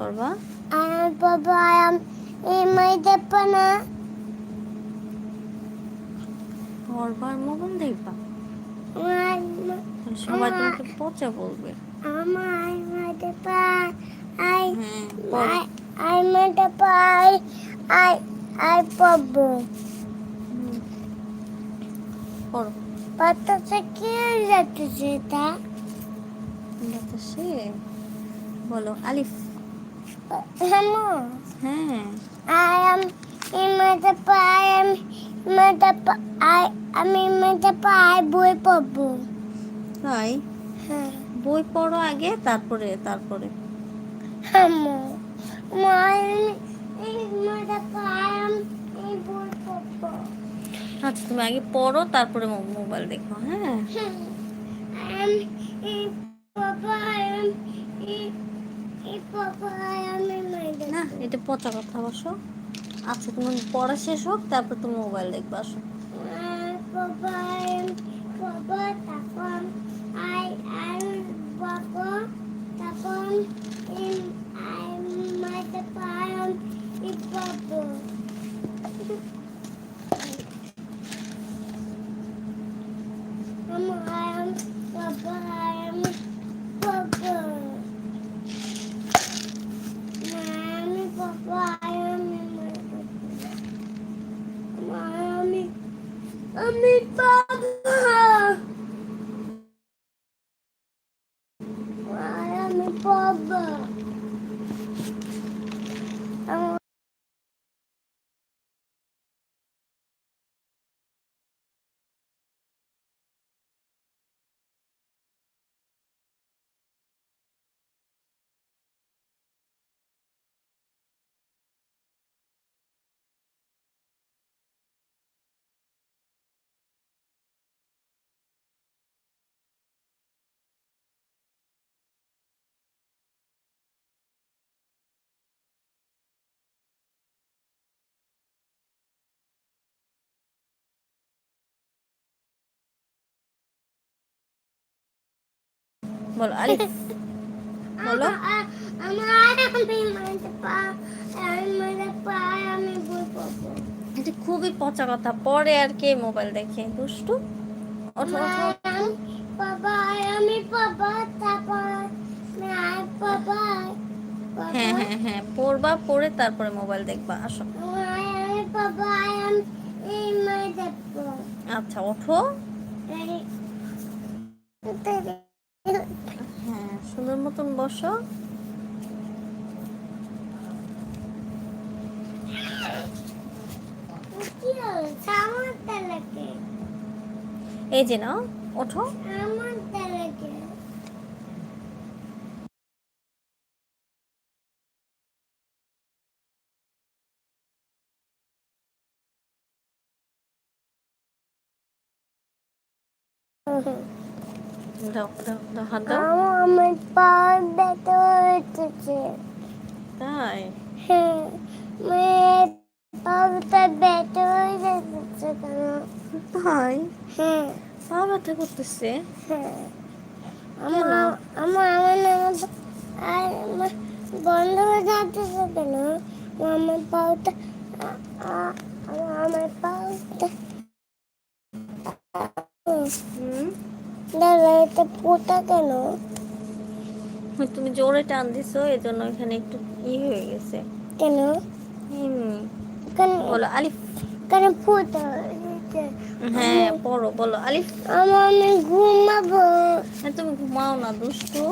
করবা? আর বাবা আম এই মাই দেখবা না? আর মোবাইল দেখবা? আমার সবাই তোমাকে পচা বলবে। আমার মাই দেখবা আই হ্যাঁ আই আই মাই দেখবা আই আই আই পড়ো। পাতাটা কি যাচ্ছে এটা বাতাসে বলো আলিফ। হামো হ্যাঁ am in my I am my I আমি my I বই পড়ব তাই? হ্যাঁ। বই পড়ো আগে তারপরে তারপরে। I am বই পড়ব আচ্ছা তুমি আগে পড়ো তারপরে মোবাইল দেখো হ্যাঁ। বাবা I না এটা পচা কথা বসো আচ্ছা তুমি পড়া শেষ হোক তারপর তুমি মোবাইল দেখবে আসো তখন I'm বলো আলিফ বলো। এটা খুবই পচা কথা, পরে আর কে মোবাইল দেখে, দুষ্টু? হ্যাঁ হ্যাঁ হ্যাঁ পড়বা পড়ে তারপরে মোবাইল দেখবা, আসো। আচ্ছা ওঠো। হ্যাঁ সুন্দর মতন বসো। এই যে নাও ওঠো। তেলাকে দাও দাও দাও হাত দাও। আমার পা ব্যথা হচ্ছে তাই? হ্যাঁ পাটা ব্যথা হয়ে যাচ্ছে কেন? তাই? হ্যাঁ। পা ব্যথা করতেছে? হ্যাঁ। আমার আমার আমার আর আমার বন্ধ হয়ে যাচ্ছে কেন? আমার পাটা আমার পাটা হুম? দাদা এটা পোটা কেন? তুমি জোরে টান দিছো এই জন্য এখানে একটু ই হয়ে গেছে। কেন? বলো আলিফ। কেন ফুটা হ্যাঁ পড়ো বলো আলিফ। আমার আমি ঘুমাবো। হ্যাঁ তুমি ঘুমাও না দুষ্টু।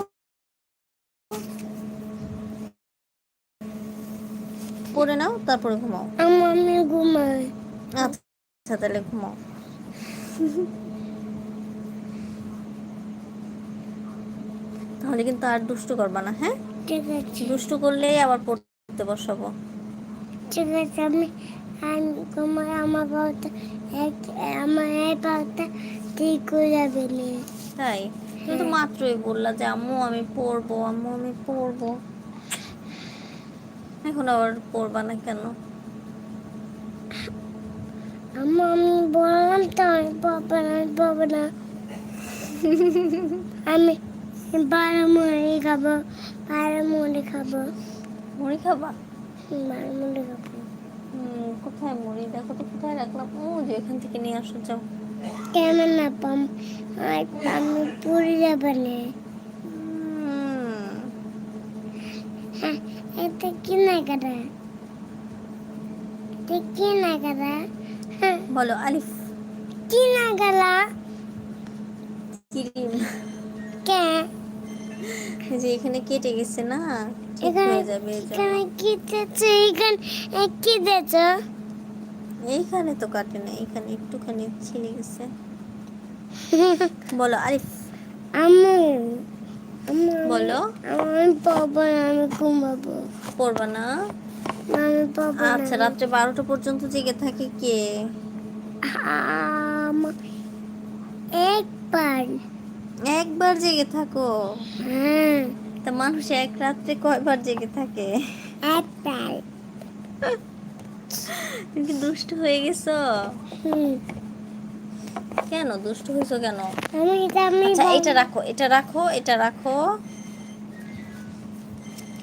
পড়ে নাও তারপরে ঘুমাও। আমার আমি ঘুমাই। আচ্ছা তাহলে ঘুমাও। তাহলে কিন্তু আর দুষ্টু করবা না হ্যাঁ? ঠিক আছে। দুষ্টু করলেই আবার পড়তে বসাবো। ঠিক আছে আমি আমি ঘুমাই আমার পাওটা এক আমার এই পাওটা ঠিক হয়ে যাবে তাই? তুমি তো মাত্রই বললা যে আম্মু আমি পড়ব আম্মু আমি পড়ব। এখন আবার পড়বা না কেন? আম্মু আমি বললাম তো আমি পাবো না আমি না। আমি বারো মুড়ি খাব বারো মুড়ি খাব। মুড়ি খাবা? মার মুড়ি খাব। কোথায় মুড়ি? দেখো তো কোথায় রাখলাম? ও যে এখান থেকে নিয়ে আসো যাও। কেমন না পাম? আর আমি পুরি যাবে না। হ্যাঁ এটা কি না করা এটা কি না করা হ্যাঁ। বলো আলিফ। কি না ক্রিম। কে? এই যে এখানে কেটে গেছে না এখানে যাবে এখানে কি দিয়েছে এখানে এ এইখানে তো কাটে না এখানে একটুখানি ছিঁড়ে গেছে। বলো আরিফ। আম্মু বলো। আমি না আমি ঘুমাবো। পড়বা না? আমি আচ্ছা রাত্রে বারোটা পর্যন্ত জেগে থাকে কে? আম- একবার। একবার জেগে থাকো। হ্যাঁ তা মানুষ এক রাত্রে কয়বার জেগে থাকে? একবার। তুমি কি দুষ্ট হয়ে গেছো? কেন দুষ্ট হয়েছো কেন? আমি এটা আমি আচ্ছা এটা রাখো এটা রাখো এটা রাখো।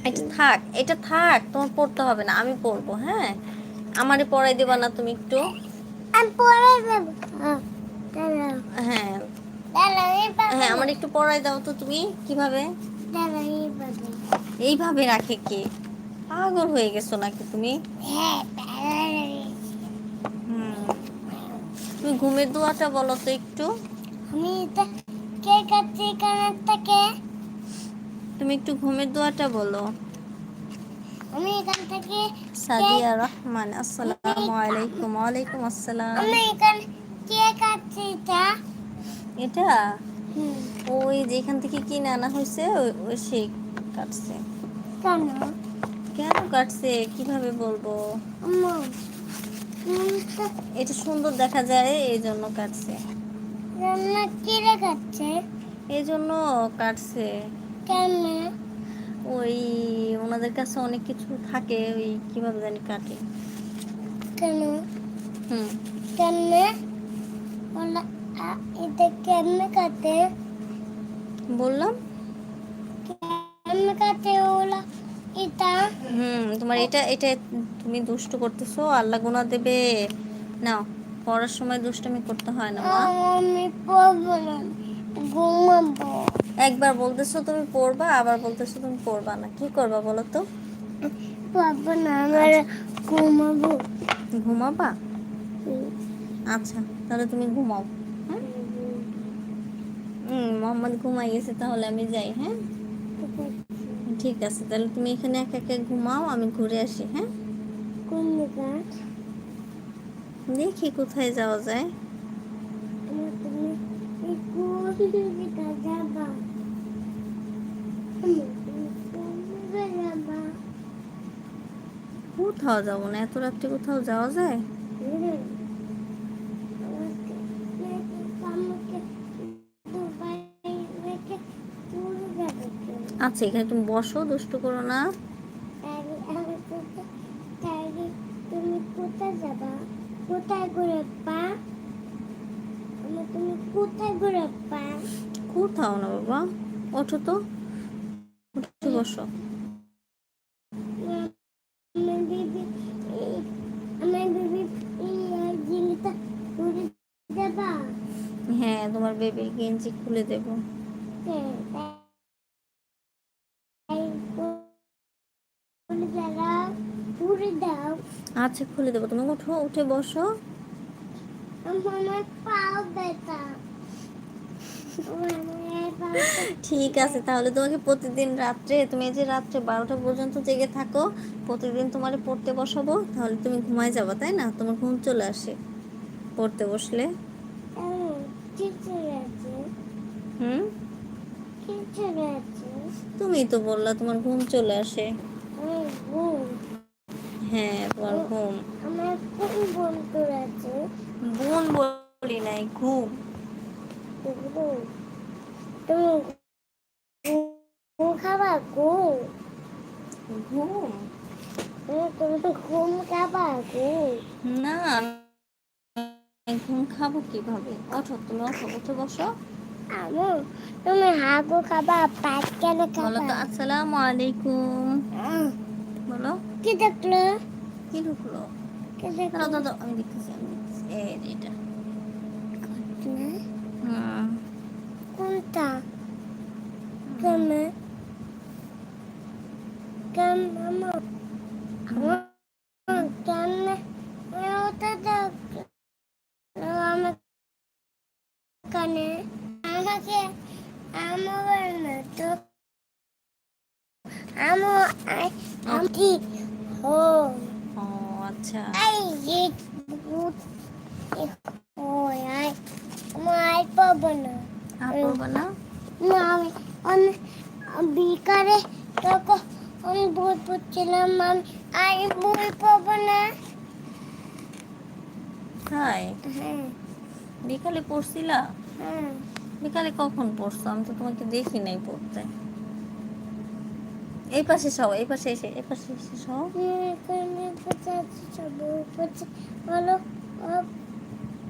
এটা থাক এটা থাক তোমার পড়তে হবে না আমি পড়ব হ্যাঁ? আমারে পড়াই দেবা না তুমি একটু। আমি পরে দেবো। হ্যাঁ, হ্যাঁ আমার একটু পড়াই দাও তো তুমি। কীভাবে? এইভাবে রাখে কে? পাগল হয়ে গেছো নাকি তুমি? হ্যাঁ তুমি ঘুমের দোয়াটা বলো তো একটু। আমি কে কাছে এখানে তুমি একটু ঘুমের দোয়াটা বলো। আমি এখান থেকে সাদিয়া রহমান আসসালামু আলাইকুম। ওয়ালাইকুম আসসালাম। আমি এখানে কে কাছে এটা? ওই যেখান থেকে কিনে আনা হয়েছে ওই- ওই সেই কাটছে। কেন? কেন কাটছে? কীভাবে বলব? এটা সুন্দর দেখা যায় এই জন্য কাটছে। রান্না কে রেখাচ্ছে এই জন্য কাটছে। কেন? ওই ওনাদের কাছে অনেক কিছু থাকে ওই কীভাবে জানি কাটে। কেন? হুম। কেন? এটা কেমনে কাটে? বললাম। কেমনে কাটে ওলা এটা? হুম তোমার এটা এটা তুমি দুষ্ট করতেছো আল্লাহ গুনা দেবে। নাও পড়ার সময় দুষ্টমি করতে হয় না মা। আমি পড়ব না ঘুমাবো। একবার বলতেছো তুমি পড়বা আবার বলতেছো তুমি পড়বা না। কি করবা বলো তো? পড়ব না আমার ঘুমাবো। ঘুমাবা? আচ্ছা তাহলে তুমি ঘুমাও। হুম মোহাম্মদ ঘুমাই গেছে তাহলে আমি যাই হ্যাঁ? ঠিক আছে তাহলে তুমি এখানে একা একা ঘুমাও আমি ঘুরে আসি হ্যাঁ? দেখি কোথায় যাওয়া যায়। কোথাও যাব না এত রাত্রে কোথাও যাওয়া যায়? আচ্ছা এখানে তুমি বসো দুষ্ট করো না। তুমি কোথায় যাবা? কোথায় ঘুরে পা? তুমি কোথায় ঘুরে পা? কোথাও না বাবা। ওঠো তো। উঠে বসো। হ্যাঁ তোমার বেবির গেঞ্জি খুলে দেবো। হ্যাঁ, আচ্ছা খুলে দেবো। তুমি উঠো উঠে বসো। ঠিক আছে তাহলে তোমাকে প্রতিদিন রাত্রে তুমি এই যে রাত্রে বারোটা পর্যন্ত জেগে থাকো প্রতিদিন তোমার পড়তে বসাবো তাহলে তুমি ঘুমায় যাব তাই না? তোমার ঘুম চলে আসে পড়তে বসলে। হুম? তুমি তো বললা তোমার ঘুম চলে আসে। হ্যাঁ তোমার ঘুম। আমার কোন বন্ধু আছে বোন বলি নাই ঘুম। তুমি ঘুম খাবা? ঘুম? ঘুম? তুমি ঘুম খাবা? ঘুম? না ঘুম খাব কীভাবে? ওঠো তুমি ওঠো উঠে বসো। আমু তুমি হাগু খাবা পাট কেন বলো তো খাবা? আসসালামু আলাইকুম। আহ, বলো কি দেখল কি ঢুকলো কি দাঁড়াও দেখল দাঁড়াও আমি দেখতেছি আমি দেখতেছি এই যে এটা না হুম কোনটা কেমন কেমন আমার কেমন ওটা দেখল আমার কানে আমাকে আমার না তো আমার আমি ও। ও আচ্ছা। I eat good. Oh, I my পাবো না না আমি আমি বিকারে তখন আমি বই পড়ছিলাম আমি আর বই পাবো না তাই বিকালে পড়ছিলা? হ্যাঁ। বিকালে কখন পড়ছো? আমি তো তোমাকে দেখি নাই পড়তে। এই পাশে সব এই পাশে এসে এই পাশে এসে সব এখানে আছে সব পড়ছে বলো ও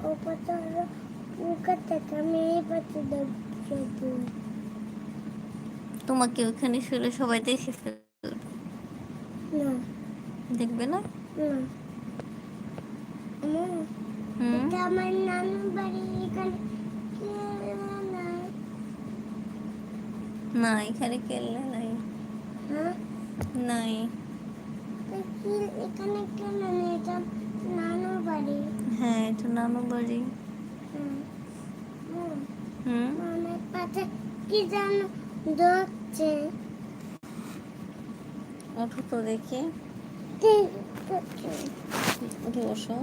ও পড়তে হলো উকার আমি এই পাশে দেখব তোমাকে ওখানে শুলে সবাই দেখে ফেলবে। না। দেখবে না? না। আমার হুম। আমার নানু বাড়ি এখানে না কেলে নাই। নাই। তো এখানে কেন নেই এটা নানু বাড়ি। হ্যাঁ এটা নানু বাড়ি। হুম। আমার পাশে কি জানো ধরছে। ওঠো তো দেখি। উঠে বসো।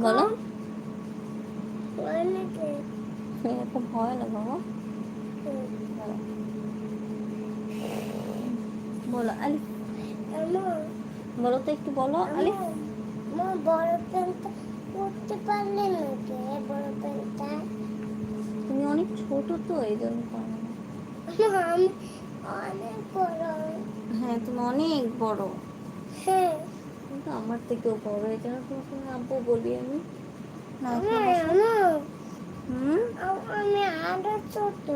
বলো। এত ভয় না বাবা বলো। বলো আলিফ। আমার বলো তো একটু বলো আলিফ। বড় প্যান্টটা পরতে পারলে না বড় প্যান্টটা তুমি অনেক ছোট তো এই জন্য অনেক বড়। হ্যাঁ তুমি অনেক বড়। হ্যাঁ। কিন্তু আমার থেকেও বড় এই জন্য তোমাকে আমি আব্বু বলি আমি না হুম? আমি আরও ছোট।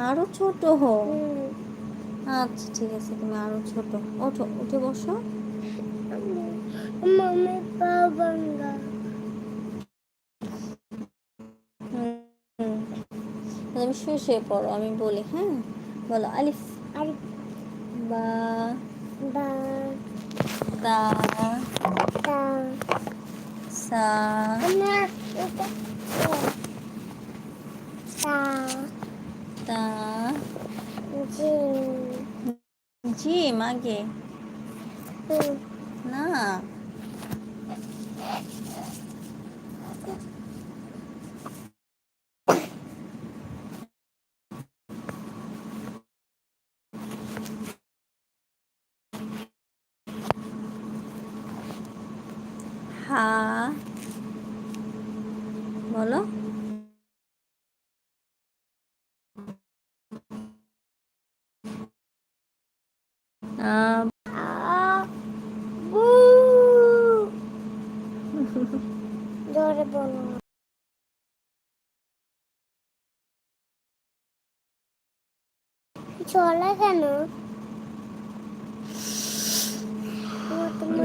আরও ছোট হো। আচ্ছা ঠিক আছে তুমি আরও ছোট। ওঠো উঠে বসো। মামি পা ভাঙ্গা। তুমি শুয়ে শুয়ে পড়ো আমি বলি হ্যাঁ? বলো আলিফ। আর বা। বা। তা তা সা আমার এটা তা তা জি জি মাগে হুম না হা বলো আ আ বু জোরে বলো চলে কেন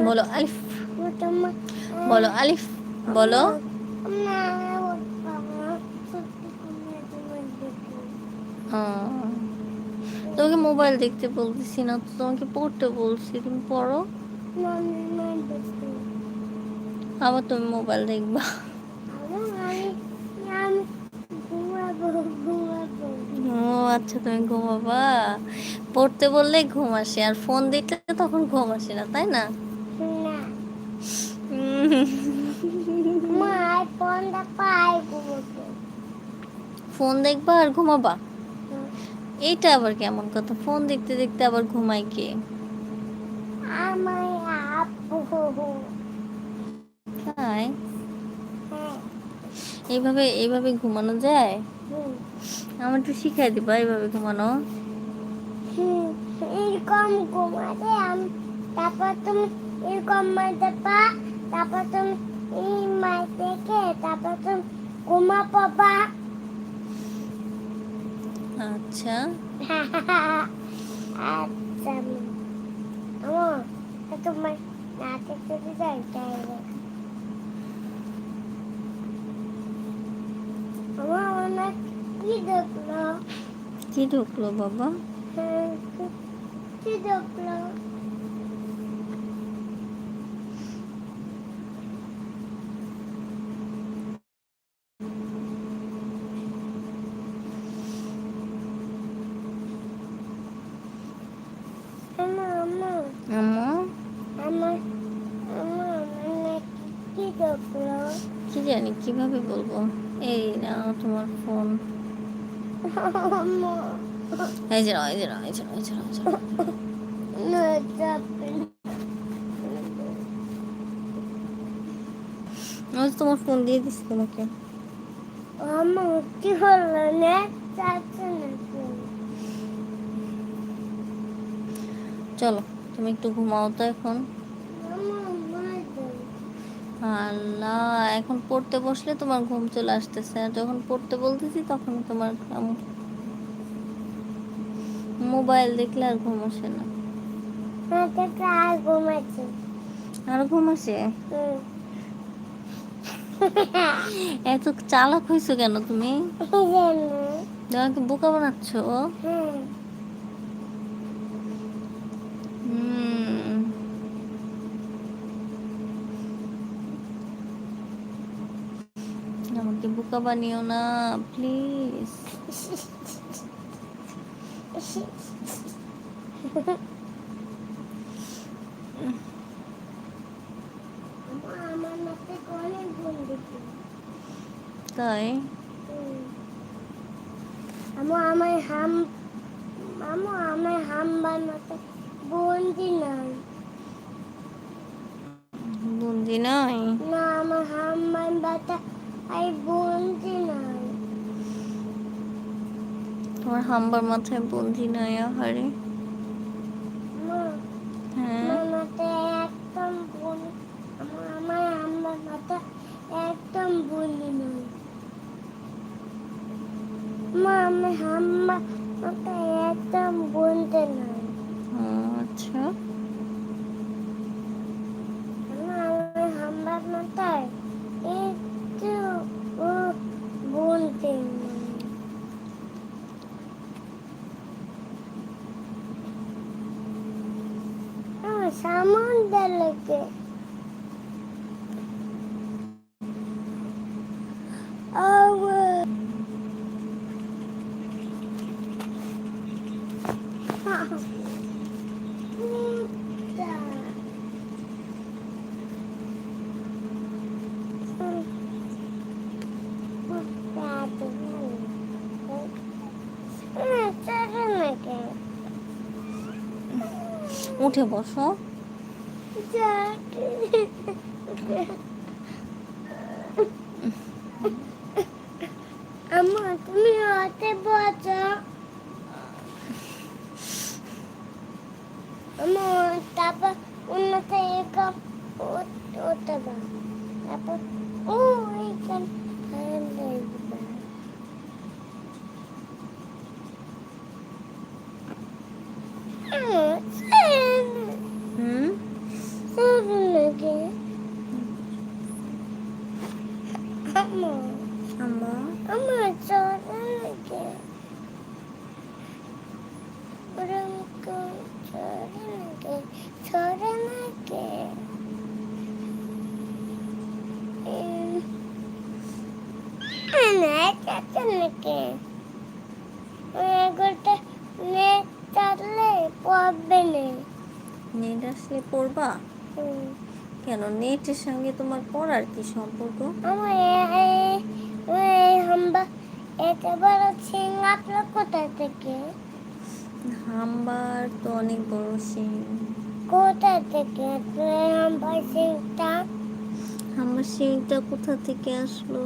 বলো আলিফ। বলো আলিফ বলো। ও বাবা সত্যি তুমি তোমার দেখো আহ, তোমাকে মোবাইল দেখতে বলতেছি না তো তোমাকে পড়তে বলছি তুমি পড়ো। আবার তুমি মোবাইল দেখবা। ও আচ্ছা তুমি ঘুমাবা? পড়তে বললে ঘুম আসে আর ফোন দেখলে তখন ঘুম আসে না তাই না। ফোন দেখবা আর ঘুমাবা? এইটা আবার কেমন কথা? ফোন দেখতে দেখতে আবার ঘুমাই কে? তাই? হ্যাঁ। এইভাবে এইভাবে ঘুমানো যায়? আমার একটু শিখাই দিবা এইভাবে ঘুমানো। এরকম ঘুমাতে তারপর তুমি এরকম মারতে পা তারপর তুমি এই মাই থেকে তারপর তুমি ঘুমা পাবা আচ্ছা। আচ্ছা আমার তোমার চলে যায় তাই আমার অনেক কি দেখল? কি ঢুকলো বাবা? হ্যাঁ, কি- কি দেখল আমার আমার আম্মু আমার আমার মানে কি দেখল কি জানি কীভাবে বলব? এই না তোমার ফোন তোমার ফোন দিয়ে দিচ্ছি তোমাকে। কি হলো চলো, তুমি একটু ঘুমাও তো এখন। আল্লাহ এখন পড়তে বসলে তোমার ঘুম চলে আসতেছে। আর যখন পড়তে বলতেছি তখন তোমার মোবাইল দেখলে আর ঘুম আসে না। আর ঘুমাচ্ছে ঘুম আসে? এত চালাক হয়েছো কেন তুমি? তোমাকে বোকা বানাচ্ছ হ্যাঁ হুম। আমাকে বোকা বানিও না প্লিজ। তাই? আমু আমার হাম আমু আমার হামবার মতো বন্দি নাই। বুদ্ধি নাই? না আমার হামবার বাতা নাই। তোমার হাম্বার মাথায় বন্ধি নাই আহারে মা হ্যাঁ আমার মাথায় একদম বোন আমার আমার হামবার মাথা একদম বন্দি নাই মা আমার হামবার মাথায় একদম বন্দি নাই ও, আচ্ছা আমার হামবার মাথায় একটু ও বলতে নাই আমার সামুদ্র লেগে আমার উঠে বসো আম্মা তুমি হাতে বসো আম্মা তারপর উন্নতে এরকম ওতে বা তারপর ও এইখানে হ্যাঁ দেখবে হুম নাকি আম্মা আম্মা আমার চলে নাকি ওরম চলে নাকি চলে নাকি না চাচা নাকি ওই এগুলোটা নেট চাললে পড়বে না নেট আসলে পড়বা হুম। কেন? নেটের সঙ্গে তোমার পড়ার কি সম্পর্ক? আমার হাম্বা এত বড় সিং আপনার কোথা থেকে? হাম্বার তো অনেক বড় সিং। কোথা থেকে এই হাম্বার সিংটা? হাম্বার সিংটা কোথা থেকে আসলো?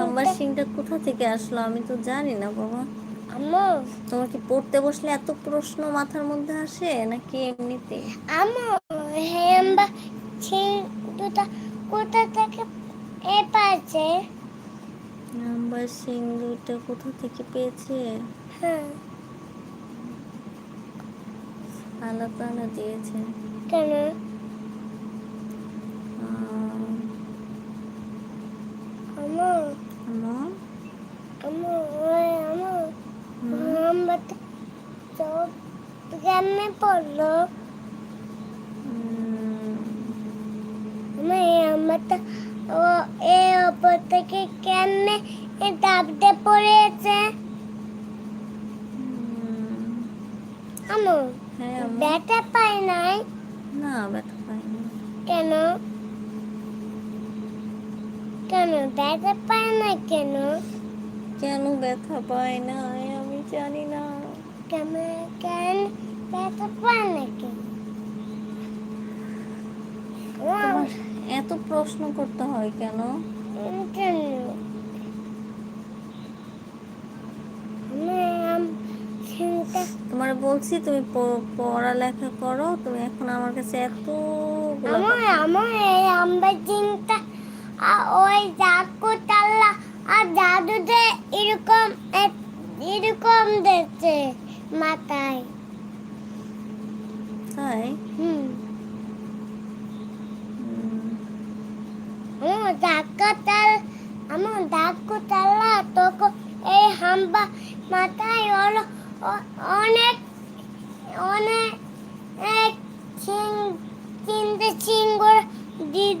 হাম্বার সিংটা কোথা থেকে আসলো আমি তো জানি না বাবা। আম্মু। তোমার কি পড়তে বসলে এত প্রশ্ন মাথার মধ্যে আসে নাকি এমনিতে? আম্মু। সিং দুটা কোথা থেকে এ পাচ্ছে হাম্বার সিং দুইটা কোথা থেকে পেয়েছে? হ্যাঁ। তাআলা দিয়েছে। কেন? আহ, আম্মু আম্মা আম্মু ওই আম্মু হাম্বারটা সব কেমনে পড়ল উম, আমি আমারটা ও এ ওপর কেমনে ডাবতে পড়েছে। আমু হ্যাঁ ব্যথা পাই নাই? না ব্যথা পাইনি। কেন? কেন ব্যথা পাই না কেন? কেন ব্যথা পায় না আমি জানি না। কেন কেন ব্যথা পাই না কেন? এত প্রশ্ন করতে হয় কেন? কেন আমি আম- চিন্তা তোমার বলছি তুমি পড়ালেখা করো তুমি এখন আমার কাছে এত আমার আমার এই আমরা চিন্তা ওই জাকু তাল্লা আর জাদুতে এরকম এরকম মাথায়। তাই? হুম। আমার জাকু তাল আমার জাকু তাল্লা তোকে এই হাম্বা মাথায় হলো অনেক অনেক চিনতে চিঙ্গুর দিয়ে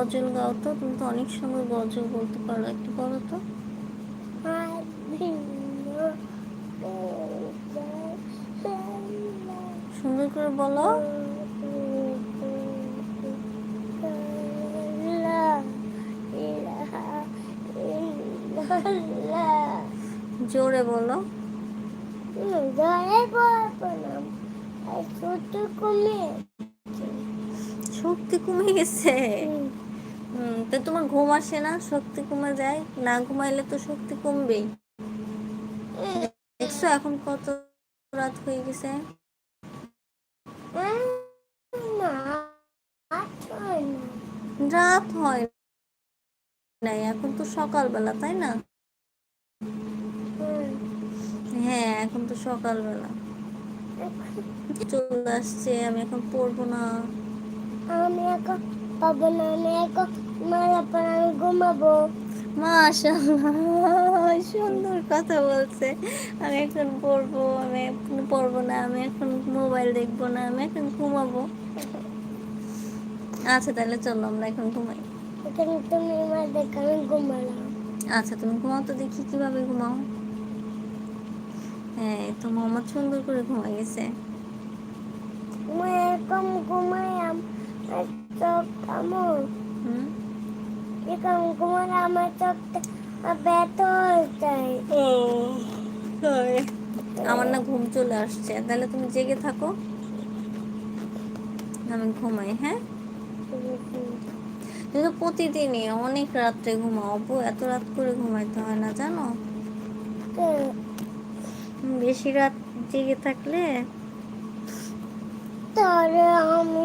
গজল গাও তো, তুমি তো অনেক সুন্দর গজল বলতে পারো, একটু বলো তো। সুন্দর করে বলো। জোরে বলো। ছোট কমে শক্তি কমে গেছে। হুম তো তোমার ঘুম আসে না? শক্তি কমে যায়? না ঘুমাইলে তো শক্তি কমবেই। দেখছ এখন কত রাত হয়ে গেছে? রাত হয় নাই এখন তো সকালবেলা তাই না? হ্যাঁ এখন তো সকালবেলা। চলে আসছে আমি এখন পড়ব না। আমি এখন পাবো না আমি মারা পর আমি ঘুমাবো। মাশাআল্লাহ সুন্দর কথা বলছে। আমি এখন পড়ব আমি এখন পড়ব না আমি এখন মোবাইল দেখব না আমি এখন ঘুমাবো। আচ্ছা তাহলে চলো আমরা এখন ঘুমাই। এখানে তুমি আমার দেখে আমি ঘুমালাম। আচ্ছা তুমি ঘুমাও তো দেখি কীভাবে ঘুমাও। হ্যাঁ তো মোহাম্মদ সুন্দর করে ঘুমাই গেছে। আমি এরকম ঘুমাই আমার আমার হুম? ঘুমালে আমার চোখটা ব্যথা হয়ে যায় আমার না ঘুম চলে আসছে। তাহলে তুমি জেগে থাকো। আমি ঘুমাই হ্যাঁ? তুমি তো প্রতিদিনই অনেক রাত্রে ঘুমাও। অপু এত রাত করে ঘুমাইতে হয় না জানো? বেশি রাত জেগে থাকলে তাহলে আমি